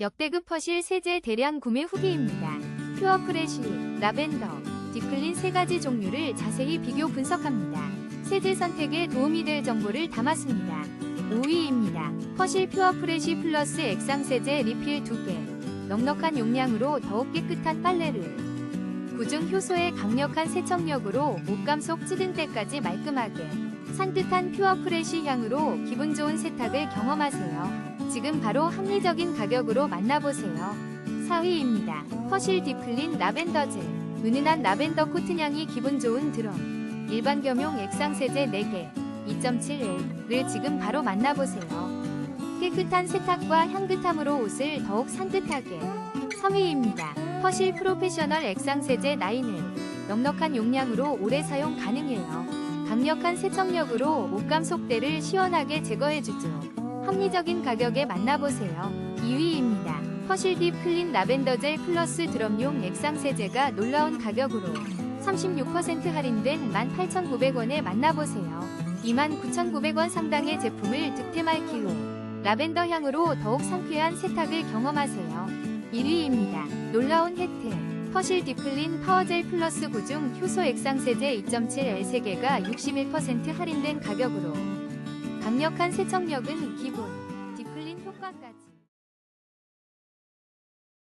역대급 퍼실 세제 대량 구매 후기입니다. 퓨어 프레쉬, 라벤더, 딥클린 세 가지 종류를 자세히 비교 분석합니다. 세제 선택에 도움이 될 정보를 담았습니다. 5위입니다. 퍼실 퓨어 프레쉬 플러스 액상 세제 리필 2개. 넉넉한 용량으로 더욱 깨끗한 빨래를. 구중 효소의 강력한 세척력으로 옷감 속 찌든 때까지 말끔하게. 산뜻한 퓨어 프레쉬 향으로 기분 좋은 세탁을 경험하세요. 지금 바로 합리적인 가격으로 만나보세요. 4위입니다. 퍼실 딥클린 라벤더 젤. 은은한 라벤더 코트향이 기분 좋은 드럼. 일반 겸용 액상 세제 4개. 2.7L을 지금 바로 만나보세요. 깨끗한 세탁과 향긋함으로 옷을 더욱 산뜻하게. 3위입니다. 퍼실 프로페셔널 액상 세제 9L. 넉넉한 용량으로 오래 사용 가능해요. 강력한 세척력으로 옷감 속때를 시원하게 제거해주죠. 합리적인 가격에 만나보세요. 2위입니다. 퍼실 딥 클린 라벤더 젤 플러스 드럼용 액상 세제가 놀라운 가격으로 36% 할인된 18,900원에 만나보세요. 29,900원 상당의 제품을 득템할 기회. 라벤더 향으로 더욱 상쾌한 세탁을 경험하세요. 1위입니다. 놀라운 혜택. 퍼실 딥클린 파워젤 플러스 9중 효소 액상 세제 2.7L 3개가 61% 할인된 가격으로 강력한 세척력은 기본, 딥클린 효과까지